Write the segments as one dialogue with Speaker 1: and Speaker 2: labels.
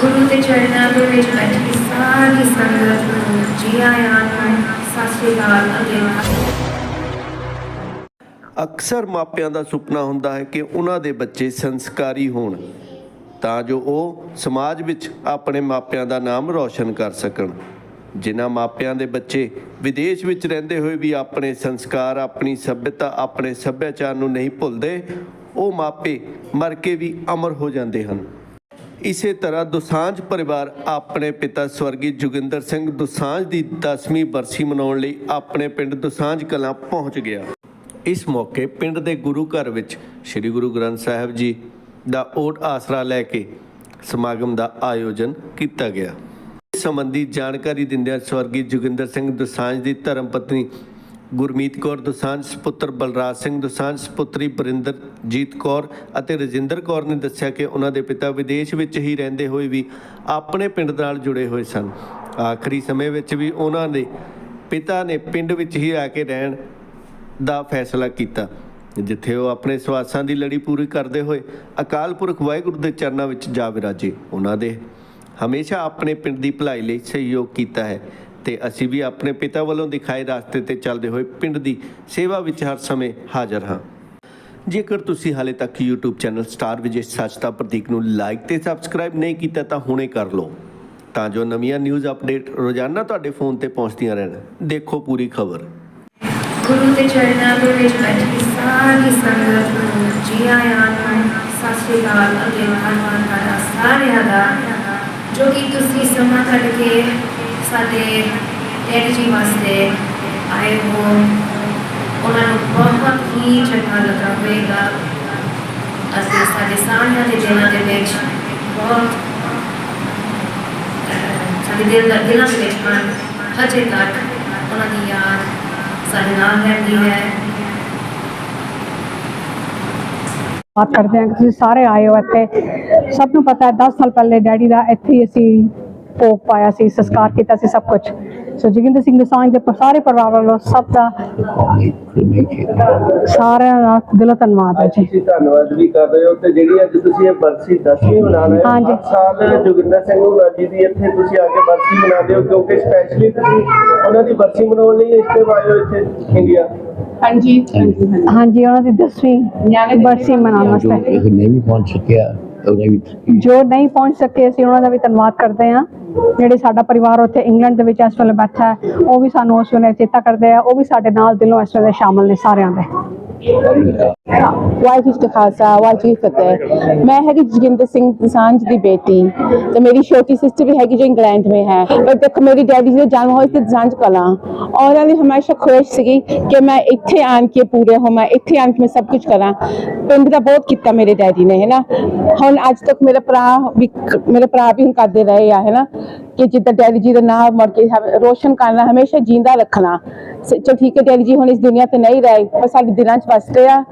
Speaker 1: ਗੁਰੂ ਦੇ ਚਰਨਾਂ ਦੇ ਵਿੱਚ ਬੈਠੀ ਸਾਰੀ ਸੰਗਤ ਨੂੰ ਜੀ ਆਇਆਂ ਨੂੰ ਸਤਿ ਸ਼੍ਰੀ ਅਕਾਲ ਅਤੇ
Speaker 2: ਅਕਸਰ ਮਾਪਿਆਂ ਦਾ ਸੁਪਨਾ ਹੁੰਦਾ ਹੈ ਕਿ ਉਹਨਾਂ ਦੇ ਬੱਚੇ ਸੰਸਕਾਰੀ ਹੋਣ, ਤਾਂ ਜੋ ਉਹ ਸਮਾਜ ਵਿੱਚ ਆਪਣੇ ਮਾਪਿਆਂ ਦਾ ਨਾਮ ਰੌਸ਼ਨ ਕਰ ਸਕਣ। ਜਿਨ੍ਹਾਂ ਮਾਪਿਆਂ ਦੇ ਬੱਚੇ ਵਿਦੇਸ਼ ਵਿੱਚ ਰਹਿੰਦੇ ਹੋਏ ਵੀ ਆਪਣੇ ਸੰਸਕਾਰ, ਆਪਣੀ ਸਭਿਅਤਾ, ਆਪਣੇ ਸੱਭਿਆਚਾਰ ਨੂੰ ਨਹੀਂ ਭੁੱਲਦੇ, ਉਹ ਮਾਪੇ ਮਰ ਕੇ ਵੀ ਅਮਰ ਹੋ ਜਾਂਦੇ ਹਨ। ਇਸੇ ਤਰ੍ਹਾਂ ਦੁਸਾਂਝ ਪਰਿਵਾਰ ਆਪਣੇ ਪਿਤਾ ਸਵਰਗੀ ਜੋਗਿੰਦਰ ਸਿੰਘ ਦੁਸਾਂਝ ਦੀ 10ਵੀਂ ਬਰਸੀ ਮਨਾਉਣ ਲਈ ਆਪਣੇ ਪਿੰਡ ਦੁਸਾਂਝ ਕਲਾਂ ਪਹੁੰਚ ਗਿਆ। ਇਸ ਮੌਕੇ ਪਿੰਡ ਦੇ ਗੁਰੂ ਘਰ ਵਿੱਚ ਸ੍ਰੀ ਗੁਰੂ ਗ੍ਰੰਥ ਸਾਹਿਬ ਜੀ ਦਾ ਓਟ ਆਸਰਾ ਲੈ ਕੇ ਸਮਾਗਮ ਦਾ ਆਯੋਜਨ ਕੀਤਾ ਗਿਆ। ਇਸ ਸੰਬੰਧੀ ਜਾਣਕਾਰੀ ਦਿੰਦਿਆਂ ਸਵਰਗੀ ਜੋਗਿੰਦਰ ਸਿੰਘ ਦੁਸਾਂਝ ਦੀ ਧਰਮ ਪਤਨੀ ਗੁਰਮੀਤ ਕੌਰ ਦੁਸਾਂਝ ਸੁਪੁੱਤਰ ਬਲਰਾਜ ਸਿੰਘ ਦੁਸਾਂਝ, ਪੁੱਤਰੀ ਬਰਿੰਦਰਜੀਤ ਕੌਰ ਅਤੇ ਰਜਿੰਦਰ ਕੌਰ ਨੇ ਦੱਸਿਆ ਕਿ ਉਹਨਾਂ ਦੇ ਪਿਤਾ ਵਿਦੇਸ਼ ਵਿੱਚ ਹੀ ਰਹਿੰਦੇ ਹੋਏ ਵੀ ਆਪਣੇ ਪਿੰਡ ਨਾਲ ਜੁੜੇ ਹੋਏ ਸਨ। ਆਖਰੀ ਸਮੇਂ ਵਿੱਚ ਵੀ ਉਹਨਾਂ ਦੇ ਪਿਤਾ ਨੇ ਪਿੰਡ ਵਿੱਚ ਹੀ ਆ ਕੇ ਰਹਿਣ ਦਾ ਫੈਸਲਾ ਕੀਤਾ। ਜਿੱਥੇ ਉਹ ਆਪਣੇ ਸਵਾਸਾਂ ਦੀ ਲੜੀ ਪੂਰੀ ਕਰਦੇ ਹੋਏ ਅਕਾਲ ਪੁਰਖ ਵਾਹਿਗੁਰੂ ਦੇ ਚਰਨਾਂ ਵਿੱਚ ਜਾ ਵਿਰਾਜੇ। ਉਹਨਾਂ ਦੇ ਹਮੇਸ਼ਾ ਆਪਣੇ ਪਿੰਡ ਦੀ ਭਲਾਈ ਲਈ ਸਹਿਯੋਗ ਕੀਤਾ ਹੈ। ਤੇ ਅਸੀਂ ਵੀ ਆਪਣੇ ਪਿਤਾ ਵੱਲੋਂ ਦਿਖਾਏ ਰਸਤੇ ਤੇ ਚੱਲਦੇ ਹੋਏ ਪਿੰਡ ਦੀ ਸੇਵਾ ਵਿੱਚ ਹਰ ਸਮੇਂ ਹਾਜ਼ਰ ਹਾਂ। ਜੇਕਰ ਤੁਸੀਂ ਹਾਲੇ ਤੱਕ YouTube ਚੈਨਲ ਸਟਾਰ ਵਿਜੇ ਸੱਚਤਾ ਪ੍ਰਤੀਕ ਨੂੰ ਲਾਈਕ ਤੇ ਸਬਸਕ੍ਰਾਈਬ ਨਹੀਂ ਕੀਤਾ ਤਾਂ ਹੁਣੇ ਕਰ ਲਓ। ਤਾਂ ਜੋ ਨਵੀਆਂ ਨਿਊਜ਼ ਅਪਡੇਟ ਰੋਜ਼ਾਨਾ ਤੁਹਾਡੇ ਫੋਨ ਤੇ ਪਹੁੰਚਦੀਆਂ ਰਹਿਣ। ਦੇਖੋ ਪੂਰੀ ਖਬਰ।
Speaker 1: ਗੁਰੂ ਦੇ ਚਰਨਾਂ ਦੇ ਵਿੱਚ ਬੈਠੀ ਸਾਰੀ ਸੰਗਤ ਨੂੰ ਜੀ ਆਇਆਂ ਨੂੰ ਸਤਿ ਸ਼੍ਰੀ ਅਕਾਲ ਅਤੇ ਧੰਨਵਾਦ ਤੁਹਾਡਾ ਸਾਰਿਆਂ ਦਾ, ਜੋ ਕਿ ਤੁਸੀਂ ਸਮਾਂ ਕੱਢ ਕੇ ਸਾਡੇ ਡੈਡੀ ਜੀ ਵਾਸਤੇ ਆਏ ਹੋ। ਉਹਨਾਂ ਨੂੰ ਬਹੁਤ ਹੀ ਚੰਗਾ ਲੱਗਾ ਹੋਵੇਗਾ। ਅਸੀਂ ਸਾਡੇ ਸਾਰਿਆਂ ਦੇ ਦਿਲਾਂ ਦੇ ਵਿੱਚ ਬਹੁਤ ਸਾਡੇ ਦਿਲ ਦਾ ਦਿਲਾਂ ਦੇ ਵਿੱਚ ਹਨ ਹਜੇ ਤੱਕ ਉਹਨਾਂ ਦੀ ਯਾਦ ਸਾਡੇ ਨਾਲ ਰਹਿੰਦੀ ਹੈ।
Speaker 3: ਬਾਤ ਕਰਦੇ ਹਾਂ ਕਿ ਤੁਸੀਂ ਸਾਰੇ ਆਏ ਹੋ ਇੱਥੇ। ਸਭ ਨੂੰ ਪਤਾ ਹੈ 10 ਸਾਲ ਪਹਿਲੇ ਡੈਡੀ ਦਾ ਇੱਥੇ ਹੀ ਅਸੀਂ ਭੋਗ ਪਾਇਆ ਸੀ ਸੰਸਕਾਰ ਕੀਤਾ ਸੀ ਸਭ ਕੁਝ ਸੋ ਜੋਗਿੰਦਰ ਸਿੰਘ ਦਸਾਂਝ ਦੇ ਸਾਰੇ ਪਰਿਵਾਰ ਵੱਲੋਂ ਸਭ ਦਾ ਸਾਰਿਆਂ ਦਾ ਦਿਲੋਂ ਧੰਨਵਾਦ ਹੈ ਜੀ।
Speaker 4: ਤੁਸੀਂ ਧੰਨਵਾਦ ਵੀ ਕਰ ਰਹੇ ਹੋ ਤੇ ਜਿਹੜੀ ਅੱਜ ਤੁਸੀਂ ਇਹ ਬਰਸੀ 10ਵੀਂ ਮਨਾ ਰਹੇ ਹੋ
Speaker 3: ਹਾਂਜੀ।
Speaker 4: ਸਾਲ ਜੋਗਿੰਦਰ ਸਿੰਘ ਹੁਣਾ ਜੀ ਦੀ ਇੱਥੇ ਤੁਸੀਂ ਆ ਕੇ ਬਰਸੀ ਮਨਾਉਂਦੇ ਹੋ ਕਿਉਂਕਿ ਸਪੈਸ਼ਲੀ ਤੁਸੀਂ ਉਹਨਾਂ ਦੀ ਬਰਸੀ ਮਨਾਉਣ ਲਈ ਇਸ ਤੇ ਆਏ ਹੋ ਇੱਥੇ ਇੰਡੀਆ
Speaker 3: ਹਾਂਜੀ ਉਹਨਾਂ ਦੀ 10ਵੀਂ ਬਰਸੀ ਮਨਾਉਣ
Speaker 5: ਜੋ
Speaker 3: ਵਾਸਤੇ।
Speaker 5: ਇਹ ਨਹੀਂ ਪਹੁੰਚ ਸਕਿਆ। ਉਹਨੇ ਵੀ
Speaker 3: ਜੋ ਨਹੀਂ ਪਹੁੰਚ ਸਕੇ, ਅਸੀਂ ਉਹਨਾਂ ਦਾ ਵੀ ਧੰਨਵਾਦ ਕਰਦੇ ਹਾਂ। ਜਿਹੜੇ ਸਾਡਾ ਪਰਿਵਾਰ ਉੱਥੇ ਇੰਗਲੈਂਡ ਦੇ ਵਿੱਚ ਇਸ ਵੇਲੇ ਬੈਠਾ ਹੈ, ਉਹ ਵੀ ਸਾਨੂੰ ਉਸ ਵੇਲੇ ਚੇਤਾ ਕਰਦੇ ਆ, ਉਹ ਵੀ ਸਾਡੇ ਨਾਲ ਦਿਲੋਂ ਇਸ ਵੇਲੇ ਸ਼ਾਮਲ ਨੇ ਸਾਰਿਆਂ ਦੇ।
Speaker 6: ਵਾਹਿਗੁਰੂ ਜੀ ਕਾ ਖਾਲਸਾ ਵਾਹਿਗੁਰੂ ਜੀ ਕੀ ਫਤਿਹ ਮੈਂ ਹੈਗੀ ਜੋਗਿੰਦਰ ਸਿੰਘ ਦਸਾਂਝ ਦੀ ਬੇਟੀ ਤੇ ਮੇਰੀ ਛੋਟੀ ਸਿਸਟਰ ਵੀ ਹੈਗੀ ਜੋ ਇੰਗਲੈਂਡ में है। ਪਰ ਦੇਖੋ ਮੇਰੀ ਡੈਡੀ ਜੀ ਦਾ ਜਨਮ ਹੋਇਆ ਸੀ ਦਸਾਂਝ ਕਲਾਂ ਔਰ ਉਹਨਾਂ ਦੀ ਹਮੇਸ਼ਾ ਖੁਸ਼ ਸੀਗੀ ਕਿ ਮੈਂ ਇੱਥੇ ਆਣ ਕੇ ਪੂਰੇ ਹੋਵਾਂ ਇੱਥੇ ਆਣ ਕੇ ਮੈਂ ਸਭ ਕੁਝ ਕਰਾਂ ਪਿੰਡ ਦਾ ਬਹੁਤ ਕੀਤਾ ਮੇਰੇ ਡੈਡੀ ਨੇ ਹੈਨਾ ਹੁਣ ਅੱਜ ਤੱਕ ਮੇਰੇ ਭਰਾ ਵੀ ਮੇਰੇ ਭਰਾ ਵੀ ਹੁਣ ਕਰਦੇ ਰਹੇ ਆ ਹੈਨਾ ਕਿ ਜਿੱਦਾਂ ਡੈਡੀ ਜੀ ਦਾ ਨਾਮ ਮਰ ਕੇ ਰੋਸ਼ਨ ਕਰਨਾ, ਹਮੇਸ਼ਾ ਜਿੰਦਾ ਰੱਖਣਾ। ਸ- ਠੀਕ ਹੈ ਡੈਡੀ ਜੀ, ਹੁਣ ਇਸ ਦੁਨੀਆ ਤੇ ਨਹੀਂ ਰਹੇ, ਪਰ ਸਾਡੇ ਦਿਲਾਂ 'ਚ ਵਸਦੇ ਆ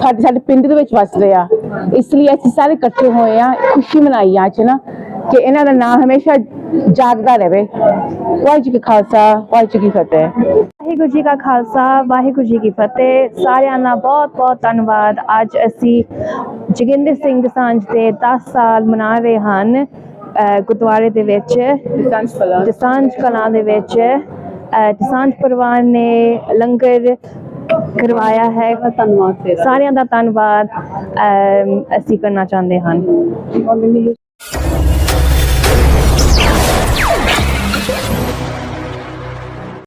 Speaker 6: ਸਾਡੇ ਸਾਡੇ ਪਿੰਡ ਦੇ ਵਿੱਚ ਵਸਦੇ ਆ ਇਸ ਲਈ ਅਸੀਂ ਸਾਰੇ ਇਕੱਠੇ ਹੋਏ ਆ ਖੁਸ਼ੀ ਮਨਾਈ ਆ ਅੱਜ ਨਾ, ਕਿ ਇਹਨਾਂ ਦਾ ਨਾਮ ਹਮੇਸ਼ਾ ਜਾਗਦਾ ਰਹੇ। ਵਾਹਿਗੁਰੂ ਜੀ ਕਾ ਖਾਲਸਾ, ਵਾਹਿਗੁਰੂ ਜੀ ਕੀ ਫਤਿਹ।
Speaker 7: ਵਾਹਿਗੁਰੂ ਜੀ ਕਾ ਖਾਲਸਾ, ਵਾਹਿਗੁਰੂ ਜੀ ਕੀ ਫਤਿਹ। ਸਾਰਿਆਂ ਦਾ ਬਹੁਤ ਬਹੁਤ ਧੰਨਵਾਦ। ਅੱਜ ਅਸੀਂ ਜੋਗਿੰਦਰ ਸਿੰਘ ਸਾਂਝ ਦੇ 10 ਸਾਲ ਮਨਾ ਰਹੇ ਹਨ। ਗੁਰਦੁਆਰੇ ਦੇ ਵਿੱਚ, ਦਸਾਂਝ ਕਲਾਂ ਦੇ ਵਿੱਚ ਅਹ ਦਸਾਂਝ ਪਰਿਵਾਰ ਨੇ ਲੰਗਰ ਕਰਵਾਇਆ ਹੈ। ਧੰਨਵਾਦ ਸਾਰਿਆਂ ਦਾ ਧੰਨਵਾਦ ਅਮ ਅਸੀਂ ਕਰਨਾ ਚਾਹੁੰਦੇ ਹਨ